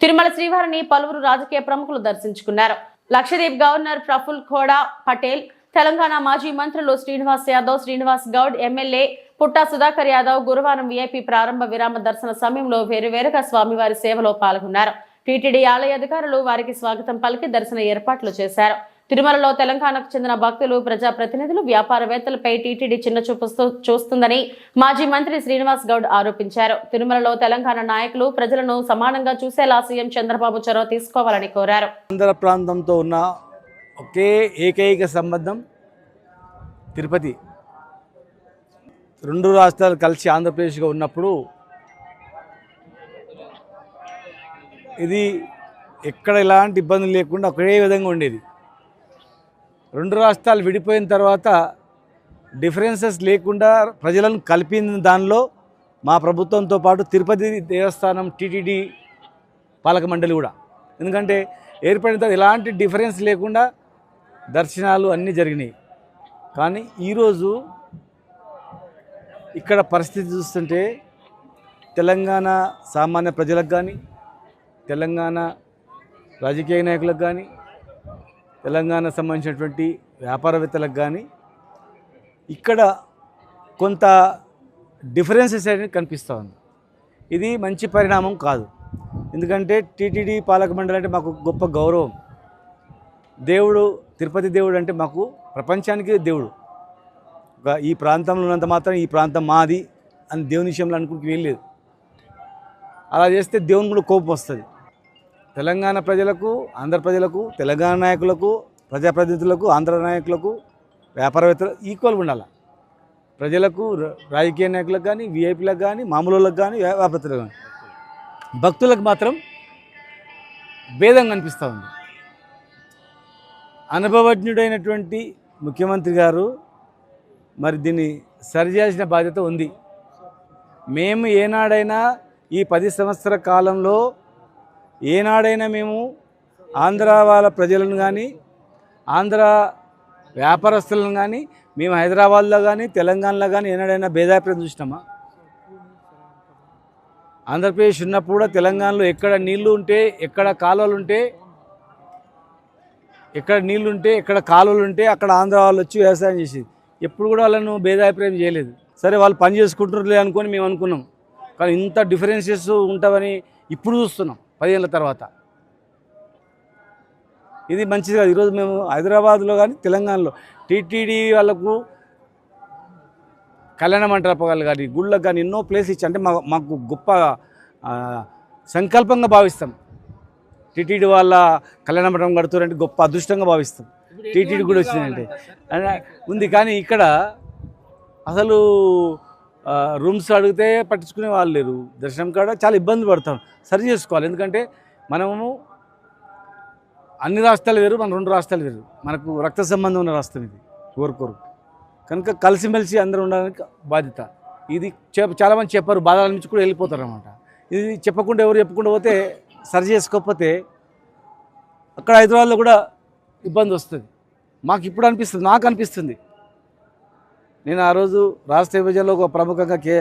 తిరుమల శ్రీవారిని పలువురు రాజకీయ ప్రముఖులు దర్శించుకున్నారు. లక్షదీప్ గవర్నర్ ప్రఫుల్ ఖోడా పటేల్ తెలంగాణ మాజీ మంత్రులు శ్రీనివాస్ యాదవ్ శ్రీనివాస్ గౌడ్ ఎమ్మెల్యే పుట్టా సుధాకర్ యాదవ్ గురువారం వీఐపీ ప్రారంభ విరామ దర్శన సమయంలో వేరువేరుగా స్వామివారి సేవలో పాల్గొన్నారు. టీటీడీ ఆలయ అధికారులు వారికి స్వాగతం పలికి దర్శన ఏర్పాట్లు చేశారు. తిరుమలలో తెలంగాణకు చెందిన భక్తులు ప్రజాప్రతినిధులు వ్యాపారవేత్తలపై టీటీడీ చిన్నచూపు చూస్తుందని మాజీ మంత్రి శ్రీనివాస్ గౌడ్ ఆరోపించారు. తిరుమలలో తెలంగాణ నాయకులు ప్రజలను సమానంగా చూసేలా సీఎం చంద్రబాబు చొరవ తీసుకోవాలని కోరారు. ఆంధ్ర ప్రాంతంతో ఉన్న ఒకే ఏకైక సంబంధం తిరుపతి. రెండు రాష్ట్రాలు కలిసి ఆంధ్రప్రదేశ్గా ఉన్నప్పుడు ఇది ఎక్కడ ఎలాంటి ఇబ్బందులు లేకుండా ఒకే విధంగా ఉండేది. రెండు రాష్ట్రాలు విడిపోయిన తర్వాత డిఫరెన్సెస్ లేకుండా ప్రజలను కలిపిన దానిలో మా ప్రభుత్వంతో పాటు తిరుపతి దేవస్థానం టీటీడీ పాలక మండలి కూడా. ఎందుకంటే ఏర్పడిన తర్వాత ఎలాంటి డిఫరెన్స్ లేకుండా దర్శనాలు అన్నీ జరిగినాయి. కానీ ఈరోజు ఇక్కడ పరిస్థితి చూస్తుంటే తెలంగాణ సామాన్య ప్రజలకు కానీ తెలంగాణ రాజకీయ నాయకులకు కానీ తెలంగాణ సంబంధించినటువంటి వ్యాపారవేత్తలకు కానీ ఇక్కడ కొంత డిఫరెన్సెస్ అనేది కనిపిస్తూ ఉంది. ఇది మంచి పరిణామం కాదు. ఎందుకంటే టీటీడీ పాలక మండలి అంటే మాకు గొప్ప గౌరవం. దేవుడు తిరుపతి దేవుడు అంటే మాకు ప్రపంచానికి దేవుడు. ఈ ప్రాంతంలో ఉన్నంత మాత్రం ఈ ప్రాంతం మాది అని దేవుని విషయంలో అనుకుంటూ వెళ్ళలేదు అలా చేస్తే దేవుని కూడా కోపం వస్తుంది. తెలంగాణ ప్రజలకు ఆంధ్ర ప్రజలకు తెలంగాణ నాయకులకు ప్రజాప్రతినిధులకు ఆంధ్ర నాయకులకు వ్యాపారవేత్తలు ఈక్వల్గా ఉండాలి. ప్రజలకు రాజకీయ నాయకులకు కానీ వీఐపీలకు కానీ మామూలులకు కానీ వ్యాపారవేత్తలకు కానీ భక్తులకు మాత్రం భేదం కనిపిస్తూ ఉంది. అనుభవజ్ఞుడైనటువంటి ముఖ్యమంత్రి గారు మరి దీన్ని సరిచేయాల్సిన బాధ్యత ఉంది. మేము ఏనాడైనా ఈ పది సంవత్సర కాలంలో ఏనాడైనా మేము ఆంధ్ర వాళ్ళ ప్రజలను కానీ ఆంధ్ర వ్యాపారస్తులను కానీ మేము హైదరాబాద్లో కానీ తెలంగాణలో కానీ ఏనాడైనా భేదాభిప్రాయం చూసినామా? ఆంధ్రప్రదేశ్ ఉన్నప్పుడు కూడా తెలంగాణలో ఎక్కడ నీళ్ళు ఉంటే ఎక్కడ కాలువలు ఉంటే ఎక్కడ నీళ్ళు ఉంటే ఎక్కడ కాలువలు ఉంటే అక్కడ ఆంధ్ర వాళ్ళు వచ్చి వ్యవసాయం చేసేది. ఎప్పుడు కూడా వాళ్ళను భేదాభిప్రాయం చేయలేదు. సరే వాళ్ళు పని చేసుకుంటున్నారులే అనుకొని మేము అనుకున్నాం. కానీ ఇంత డిఫరెన్సెస్ ఉంటామని ఇప్పుడు చూస్తున్నాం. పదిహేళ్ళ తర్వాత. ఇది మంచిది కాదు. ఈరోజు మేము హైదరాబాద్లో కానీ తెలంగాణలో టీటీడీ వాళ్ళకు కళ్యాణ మంటపాలు కానీ గుళ్ళకు కానీ ఎన్నో ప్లేస్ ఇచ్చి అంటే మా మాకు గొప్ప సంకల్పంగా భావిస్తాం. టీటీడీ వాళ్ళ కళ్యాణ మండపం కడుతున్నారంటే గొప్ప అదృష్టంగా భావిస్తాం. టీటీడీ కూడా వచ్చిందంటే. ఉంది కానీ ఇక్కడ అసలు రూమ్స్ అడిగితే పట్టించుకునే వాళ్ళు లేరు. దర్శనం కాడ చాలా ఇబ్బంది పడతాం. సరి చేసుకోవాలి. ఎందుకంటే మనము అన్ని రాష్ట్రాలు వేరు మన రెండు రాష్ట్రాలు వేరు. మనకు రక్త సంబంధం ఉన్న రాష్ట్రం ఇది కోరుకోరు కనుక కలిసిమెలిసి అందరూ ఉండడానికి బాధ్యత. ఇది చెప్ చాలామంది చెప్పారు బాధల నుంచి కూడా వెళ్ళిపోతారు అనమాట ఇది చెప్పకుండా ఎవరు చెప్పకుండా పోతే సరి చేసుకోకపోతే అక్కడ హైదరాబాద్లో కూడా ఇబ్బంది వస్తుంది. మాకు ఇప్పుడు అనిపిస్తుంది నాకు అనిపిస్తుంది. నేను ఆ రోజు రాష్ట్ర విభజనలో ఒక ప్రముఖంగా కే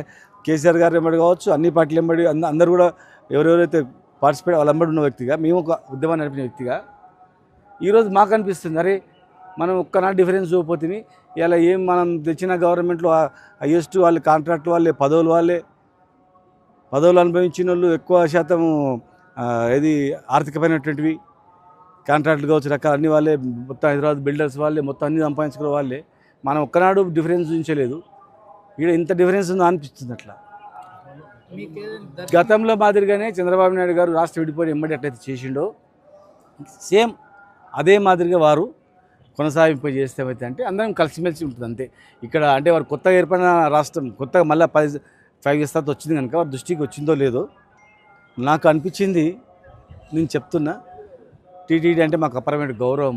కేసీఆర్ గారు ఎంబడి కావచ్చు అన్ని పార్టీలు ఎంబడి అందరూ కూడా ఎవరెవరైతే పార్టిసిపేట్ వాళ్ళు ఉన్న వ్యక్తిగా మేము ఒక ఉద్యమాన్ని నడిపిన వ్యక్తిగా. ఈరోజు మాకు అనిపిస్తుంది అరే మనం ఒక్కనా డిఫరెన్స్ చూపోతుంది ఇలా ఏం మనం తెచ్చిన గవర్నమెంట్లో హైయెస్ట్ వాళ్ళు కాంట్రాక్ట్ వాళ్ళే పదవులు వాళ్ళే పదవులు అనుభవించిన వాళ్ళు ఎక్కువ శాతం ఇది ఆర్థికమైనటువంటివి కాంట్రాక్ట్లు కావచ్చు రకాల అన్ని వాళ్ళే మొత్తం హైదరాబాద్ బిల్డర్స్ వాళ్ళే మొత్తం అన్ని సంపాదించుకునే వాళ్ళే. మనం ఒక్కనాడు డిఫరెన్స్ ఉంచలేదు ఇక్కడ ఇంత డిఫరెన్స్ ఉందో అనిపిస్తుంది అట్లా. గతంలో మాదిరిగానే చంద్రబాబు నాయుడు గారు రాష్ట్ర విడిపోయి ఎమ్మడి ఎట్లయితే చేసిండో సేమ్ అదే మాదిరిగా వారు కొనసాగింపు చేస్తే అంటే అందరం కలిసిమెలిసి ఉంటుంది అంతే. ఇక్కడ అంటే వారు కొత్తగా ఏర్పడిన రాష్ట్రం కొత్తగా మళ్ళీ పది ఫైవ్ ఇయర్స్ తర్వాత వచ్చింది కనుక వారి దృష్టికి వచ్చిందో లేదో నాకు అనిపించింది నేను చెప్తున్నా. టీటీడీ అంటే మాకు అపరమైన గౌరవం.